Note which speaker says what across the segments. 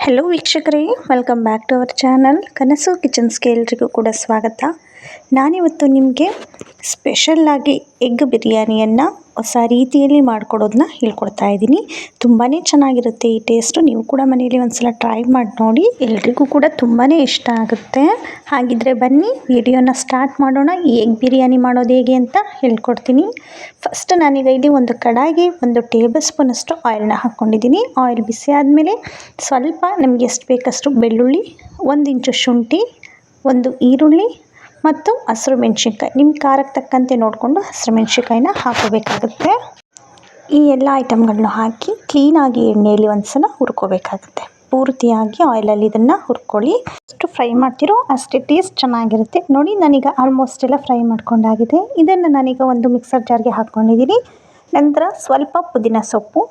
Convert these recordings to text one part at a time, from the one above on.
Speaker 1: Hello ವೀಕ್ಷಕರೇ. Welcome back to our channel Kanasu ಕಿಚನ್ಸ್ಗೆ ಎಲ್ರಿಗೂ ಕೂಡ ಸ್ವಾಗತ. ನಾನಿವತ್ತು ನಿಮಗೆ ಸ್ಪೆಷಲ್ಲಾಗಿ ಎಗ್ ಬಿರಿಯಾನಿಯನ್ನು ಹೊಸ ರೀತಿಯಲ್ಲಿ ಮಾಡಿಕೊಡೋದನ್ನ ಹೇಳ್ಕೊಡ್ತಾ ಇದ್ದೀನಿ. ತುಂಬಾ ಚೆನ್ನಾಗಿರುತ್ತೆ ಈ ಟೇಸ್ಟು ನೀವು ಕೂಡ ಮನೆಯಲ್ಲಿ ಒಂದ್ಸಲ ಟ್ರೈ ಮಾಡಿ ನೋಡಿ. ಎಲ್ರಿಗೂ ಕೂಡ ತುಂಬಾ ಇಷ್ಟ ಆಗುತ್ತೆ. ಹಾಗಿದ್ರೆ ಬನ್ನಿ, ವಿಡಿಯೋನ ಸ್ಟಾರ್ಟ್ ಮಾಡೋಣ. ಈ ಎಗ್ ಬಿರಿಯಾನಿ ಮಾಡೋದು ಹೇಗೆ ಅಂತ ಹೇಳ್ಕೊಡ್ತೀನಿ. ಫಸ್ಟ್ ನಾನೀಗ ಇಲ್ಲಿ ಒಂದು ಕಡಾಯಿಗೆ ಒಂದು ಟೇಬಲ್ ಸ್ಪೂನಷ್ಟು ಆಯಿಲ್ನ ಹಾಕ್ಕೊಂಡಿದ್ದೀನಿ. ಆಯಿಲ್ ಬಿಸಿ ಆದಮೇಲೆ ಸ್ವಲ್ಪ ನಮಗೆ ಎಷ್ಟು ಬೇಕಷ್ಟು ಬೆಳ್ಳುಳ್ಳಿ, ಒಂದು ಇಂಚು ಶುಂಠಿ, ಒಂದು ಈರುಳ್ಳಿ ಮತ್ತು ಹಸಿರು ಮೆಣಸಿನ್ಕಾಯಿ. ನಿಮ್ಮ ಖಾರಕ್ಕೆ ತಕ್ಕಂತೆ ನೋಡಿಕೊಂಡು ಹಸಿರು ಮೆಣಸಿನ್ಕಾಯಿನ ಹಾಕೋಬೇಕಾಗುತ್ತೆ. ಈ ಎಲ್ಲ ಐಟಮ್ಗಳನ್ನ ಹಾಕಿ ಕ್ಲೀನಾಗಿ ಎಣ್ಣೆಯಲ್ಲಿ ಒಂದು ಸಲ ಹುರ್ಕೋಬೇಕಾಗುತ್ತೆ. ಪೂರ್ತಿಯಾಗಿ ಆಯಿಲಲ್ಲಿ ಇದನ್ನು ಹುರ್ಕೊಳ್ಳಿ. ಎಷ್ಟು ಫ್ರೈ ಮಾಡ್ತಿರೋ ಅಷ್ಟೇ ಟೇಸ್ಟ್ ಚೆನ್ನಾಗಿರುತ್ತೆ. ನೋಡಿ, ನಾನೀಗ ಆಲ್ಮೋಸ್ಟ್ ಎಲ್ಲ ಫ್ರೈ ಮಾಡ್ಕೊಂಡಾಗಿದೆ. ಇದನ್ನು ನಾನೀಗ ಒಂದು ಮಿಕ್ಸರ್ ಜಾರ್ಗೆ ಹಾಕ್ಕೊಂಡಿದ್ದೀನಿ ನಂತರ ಸ್ವಲ್ಪ ಪುದೀನ ಸೊಪ್ಪು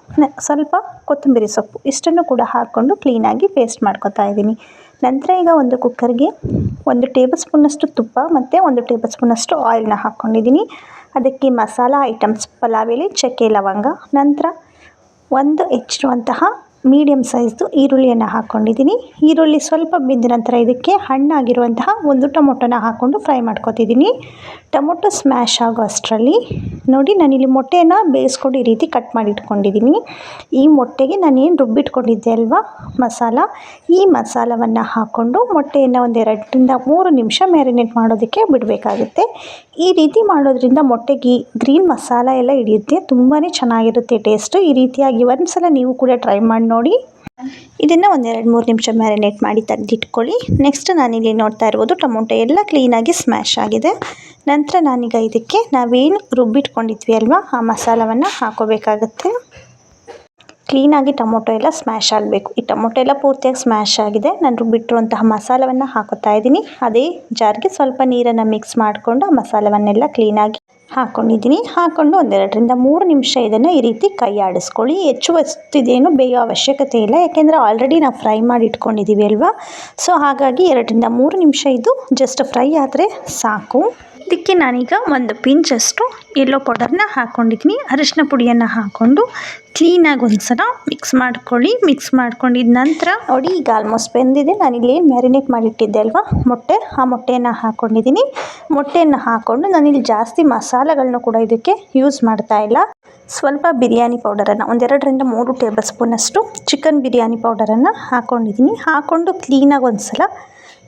Speaker 1: ಸ್ವಲ್ಪ ಕೊತ್ತಂಬರಿ ಸೊಪ್ಪು, ಇಷ್ಟನ್ನು ಕೂಡ ಹಾಕ್ಕೊಂಡು ಕ್ಲೀನಾಗಿ ಪೇಸ್ಟ್ ಮಾಡ್ಕೊತಾ ಇದ್ದೀನಿ ನಂತರ ಈಗ ಒಂದು ಕುಕ್ಕರ್ಗೆ ಒಂದು ಟೇಬಲ್ ಸ್ಪೂನಷ್ಟು ತುಪ್ಪ ಮತ್ತು ಒಂದು ಟೇಬಲ್ ಸ್ಪೂನಷ್ಟು ಆಯಿಲ್ನ ಹಾಕ್ಕೊಂಡಿದ್ದೀನಿ. ಅದಕ್ಕೆ ಮಸಾಲ ಐಟಮ್ಸ್, ಪಲಾವ್ ಎಲೆ, ಚಕ್ಕೆ ಲವಂಗ. ನಂತರ ಒಂದು ಹೆಚ್ಚಿರುವಂತಹ ಮೀಡಿಯಮ್ ಸೈಜ್ದು ಈರುಳ್ಳಿಯನ್ನು ಹಾಕ್ಕೊಂಡಿದ್ದೀನಿ ಈರುಳ್ಳಿ ಸ್ವಲ್ಪ ಬೆಂದ ನಂತರ ಇದಕ್ಕೆ ಹಣ್ಣಾಗಿರುವಂತಹ ಒಂದು ಟೊಮೊಟೊನ ಹಾಕ್ಕೊಂಡು ಫ್ರೈ ಮಾಡ್ಕೊತಿದ್ದೀನಿ. ಟೊಮೊಟೊ ಸ್ಮ್ಯಾಶ್ ಆಗೋ ಅಷ್ಟರಲ್ಲಿ. ನೋಡಿ, ನಾನಿಲ್ಲಿ ಮೊಟ್ಟೆಯನ್ನು ಬೇಯಿಸ್ಕೊಂಡು ಈ ರೀತಿ ಕಟ್ ಮಾಡಿ ಇಟ್ಕೊಂಡಿದ್ದೀನಿ ಈ ಮೊಟ್ಟೆಗೆ ನಾನೇನು ರುಬ್ಬಿಟ್ಕೊಂಡಿದ್ದೆ ಅಲ್ವಾ? ಮಸಾಲ. ಈ ಮಸಾಲವನ್ನು ಹಾಕ್ಕೊಂಡು ಮೊಟ್ಟೆಯನ್ನು ಒಂದು ಎರಡರಿಂದ ಮೂರು ನಿಮಿಷ ಮ್ಯಾರಿನೇಟ್ ಮಾಡೋದಕ್ಕೆ ಬಿಡಬೇಕಾಗುತ್ತೆ. ಈ ರೀತಿ ಮಾಡೋದ್ರಿಂದ ಮೊಟ್ಟೆಗೆ ಗ್ರೀನ್ ಮಸಾಲ ಎಲ್ಲ ಹಿಡಿಯುತ್ತೆ. ತುಂಬಾ ಚೆನ್ನಾಗಿರುತ್ತೆ, ಟೇಸ್ಟು. ಈ ರೀತಿಯಾಗಿ ಒಂದು ಸಲ ನೀವು ಕೂಡ ಟ್ರೈ ಮಾಡಿ ನೋಡಿ. ಇದನ್ನು ಒಂದೆರಡು ಮೂರು ನಿಮಿಷ ಮ್ಯಾರಿನೇಟ್ ಮಾಡಿ ತೆಗೆದಿಟ್ಕೊಳ್ಳಿ. ನೆಕ್ಸ್ಟ್ ನಾನಿಲ್ಲಿ ನೋಡ್ತಾ ಇರ್ಬೋದು ಟೊಮೊಟೊ ಎಲ್ಲ ಕ್ಲೀನಾಗಿ ಸ್ಮ್ಯಾಶ್ ಆಗಿದೆ. ನಂತರ ನಾನೀಗ ಇದಕ್ಕೆ ನಾವೇನು ರುಬ್ಬಿಟ್ಕೊಂಡಿದ್ವಿ ಅಲ್ವಾ, ಆ ಮಸಾಲವನ್ನು ಹಾಕೋಬೇಕಾಗುತ್ತೆ. ಕ್ಲೀನಾಗಿ ಟೊಮೊಟೊ ಎಲ್ಲ ಸ್ಮ್ಯಾಶ್ ಆಗಬೇಕು. ಈ ಟೊಮೊಟೊ ಎಲ್ಲ ಪೂರ್ತಿಯಾಗಿ ಸ್ಮ್ಯಾಶ್ ಆಗಿದೆ. ನಾನು ರುಬ್ಬಿಟ್ಟಿರುವಂತಹ ಮಸಾಲವನ್ನು ಹಾಕೋತಾ ಇದ್ದೀನಿ. ಅದೇ ಜಾರ್ಗೆ ಸ್ವಲ್ಪ ನೀರನ್ನು ಮಿಕ್ಸ್ ಮಾಡಿಕೊಂಡು ಆ ಮಸಾಲವನ್ನೆಲ್ಲ ಕ್ಲೀನಾಗಿ ಹಾಕ್ಕೊಂಡಿದ್ದೀನಿ ಹಾಕ್ಕೊಂಡು ಒಂದೆರಡರಿಂದ ಮೂರು ನಿಮಿಷ ಇದನ್ನು ಈ ರೀತಿ ಕೈ ಆಡಿಸ್ಕೊಳ್ಳಿ. ಹೆಚ್ಚು ಹೊತ್ತಿದೇನು ಬೇಯೋ ಅವಶ್ಯಕತೆ ಇಲ್ಲ. ಯಾಕೆಂದರೆ ಆಲ್ರೆಡಿ ನಾವು ಫ್ರೈ ಮಾಡಿ ಇಟ್ಕೊಂಡಿದ್ದೀವಿ ಅಲ್ವಾ? ಸೊ ಹಾಗಾಗಿ ಎರಡರಿಂದ ಮೂರು ನಿಮಿಷ ಇದು ಜಸ್ಟ್ ಫ್ರೈ ಆದರೆ ಸಾಕು. ಇದಕ್ಕೆ ನಾನೀಗ ಒಂದು ಪಿಂಚಷ್ಟು ಎಲ್ಲೋ ಪೌಡರ್ನ ಹಾಕ್ಕೊಂಡಿದ್ದೀನಿ ಅರಿಶಿನ ಪುಡಿಯನ್ನು ಹಾಕ್ಕೊಂಡು ಕ್ಲೀನಾಗಿ ಒಂದು ಸಲ ಮಿಕ್ಸ್ ಮಾಡ್ಕೊಳ್ಳಿ. ಮಿಕ್ಸ್ ಮಾಡ್ಕೊಂಡಿದ ನಂತರ ನೋಡಿ ಈಗ ಆಲ್ಮೋಸ್ಟ್ ಬೆಂದಿದೆ. ನಾನಿಲ್ಲಿ ಮ್ಯಾರಿನೇಟ್ ಮಾಡಿಟ್ಟಿದ್ದೆ ಅಲ್ವಾ? ಮೊಟ್ಟೆ. ಆ ಮೊಟ್ಟೆಯನ್ನು ಹಾಕ್ಕೊಂಡಿದ್ದೀನಿ ಮೊಟ್ಟೆಯನ್ನು ಹಾಕ್ಕೊಂಡು ನಾನಿಲ್ಲಿ ಜಾಸ್ತಿ ಮಸಾಲೆಗಳನ್ನ ಕೂಡ ಇದಕ್ಕೆ ಯೂಸ್ ಮಾಡ್ತಾ ಇಲ್ಲ. ಸ್ವಲ್ಪ ಬಿರಿಯಾನಿ ಪೌಡರನ್ನು ಒಂದೆರಡರಿಂದ ಮೂರು ಟೇಬಲ್ ಸ್ಪೂನಷ್ಟು ಚಿಕನ್ ಬಿರಿಯಾನಿ ಪೌಡರನ್ನು ಹಾಕ್ಕೊಂಡಿದ್ದೀನಿ ಹಾಕ್ಕೊಂಡು ಕ್ಲೀನಾಗಿ ಒಂದು ಸಲ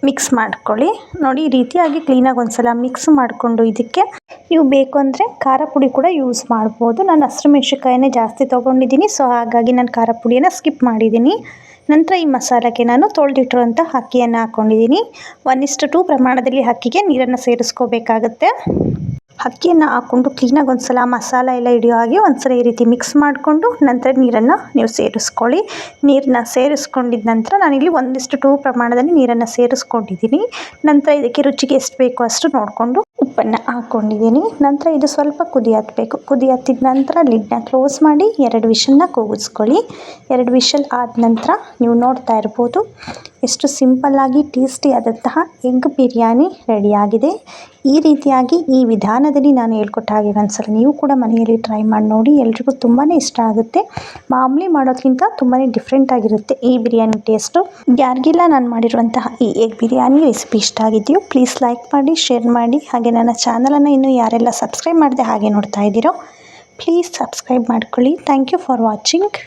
Speaker 1: ಮಿಕ್ಸ್ ಮಾಡ್ಕೊಳ್ಳಿ. ನೋಡಿ, ಈ ರೀತಿಯಾಗಿ ಕ್ಲೀನಾಗಿ ಒಂದು ಸಲ ಮಿಕ್ಸ್ ಮಾಡಿಕೊಂಡು ಇದಕ್ಕೆ ನೀವು ಬೇಕು ಅಂದರೆ ಖಾರ ಪುಡಿ ಕೂಡ ಯೂಸ್ ಮಾಡ್ಬೋದು. ನಾನು ಹಸಿರು ಮೆಣಸಿನ್ಕಾಯನ್ನೇ ಜಾಸ್ತಿ ತೊಗೊಂಡಿದ್ದೀನಿ ಸೊ ಹಾಗಾಗಿ ನಾನು ಖಾರ ಪುಡಿಯನ್ನು ಸ್ಕಿಪ್ ಮಾಡಿದ್ದೀನಿ. ನಂತರ ಈ ಮಸಾಲಕ್ಕೆ ನಾನು ತೊಳೆದಿಟ್ಟಿರುವಂಥ ಅಕ್ಕಿಯನ್ನು ಹಾಕ್ಕೊಂಡಿದ್ದೀನಿ ಒನ್ ಇಷ್ಟು ಟೂ ಪ್ರಮಾಣದಲ್ಲಿ ಅಕ್ಕಿಗೆ ನೀರನ್ನು ಸೇರಿಸ್ಕೋಬೇಕಾಗತ್ತೆ. ಅಕ್ಕಿಯನ್ನು ಹಾಕ್ಕೊಂಡು ಕ್ಲೀನಾಗಿ ಒಂದು ಸಲ ಮಸಾಲ ಎಲ್ಲ ಹಿಡಿಯೋ ಹಾಗೆ ಒಂದು ಸಲ ಈ ರೀತಿ ಮಿಕ್ಸ್ ಮಾಡಿಕೊಂಡು ನಂತರ ನೀರನ್ನು ನೀವು ಸೇರಿಸ್ಕೊಳ್ಳಿ. ನೀರನ್ನ ಸೇರಿಸ್ಕೊಂಡಿದ್ದ ನಂತರ ನಾನಿಲ್ಲಿ ಒಂದಿಷ್ಟು ಟೂ ಪ್ರಮಾಣದಲ್ಲಿ ನೀರನ್ನು ಸೇರಿಸ್ಕೊಂಡಿದ್ದೀನಿ. ನಂತರ ಇದಕ್ಕೆ ರುಚಿಗೆ ಎಷ್ಟು ಬೇಕೋ ಅಷ್ಟು ನೋಡಿಕೊಂಡು ಉಪ್ಪನ್ನು ಹಾಕ್ಕೊಂಡಿದ್ದೀನಿ ನಂತರ ಇದು ಸ್ವಲ್ಪ ಕುದಿ ಹತ್ತಬೇಕು ಕುದಿ ಹತ್ತಿದ ನಂತರ ಲಿಡ್ನ ಕ್ಲೋಸ್ ಮಾಡಿ ಎರಡು ವಿಷಲ್ನ ಕೂಗಿಸ್ಕೊಳ್ಳಿ. ಎರಡು ವಿಷಲ್ ಆದ ನಂತರ ನೀವು ನೋಡ್ತಾ ಇರ್ಬೋದು, ಎಷ್ಟು ಸಿಂಪಲ್ಲಾಗಿ ಟೇಸ್ಟಿಯಾದಂತಹ ಎಗ್ ಬಿರಿಯಾನಿ ರೆಡಿಯಾಗಿದೆ. ಈ ರೀತಿಯಾಗಿ ಈ ವಿಧಾನದಲ್ಲಿ ನಾನು ಹೇಳ್ಕೊಟ್ಟ ಹಾಗೆ ಒಂದ್ಸಲ ನೀವು ಕೂಡ ಮನೆಯಲ್ಲಿ ಟ್ರೈ ಮಾಡಿ ನೋಡಿ, ಎಲ್ರಿಗೂ ತುಂಬಾ ಇಷ್ಟ ಆಗುತ್ತೆ. ಮಾಮೂಲಿ ಮಾಡೋದ್ಕಿಂತ ತುಂಬಾ ಡಿಫ್ರೆಂಟ್ ಆಗಿರುತ್ತೆ ಈ ಬಿರಿಯಾನಿ ಟೇಸ್ಟು ಯಾರಿಗೆಲ್ಲ ನಾನು ಮಾಡಿರುವಂತಹ ಈ ಎಗ್ ಬಿರಿಯಾನಿ ರೆಸಿಪಿ ಇಷ್ಟ ಆಗಿದೆಯೋ ಪ್ಲೀಸ್ ಲೈಕ್ ಮಾಡಿ ಶೇರ್ ಮಾಡಿ, ಹಾಗೆ ನನ್ನ ಚಾನಲನ್ನು ಇನ್ನೂ ಯಾರೆಲ್ಲ ಸಬ್ಸ್ಕ್ರೈಬ್ ಮಾಡಿದೆ ಹಾಗೆ ನೋಡ್ತಾ ಇದ್ದೀರೋ ಪ್ಲೀಸ್ ಸಬ್ಸ್ಕ್ರೈಬ್ ಮಾಡ್ಕೊಳ್ಳಿ. Thank you for watching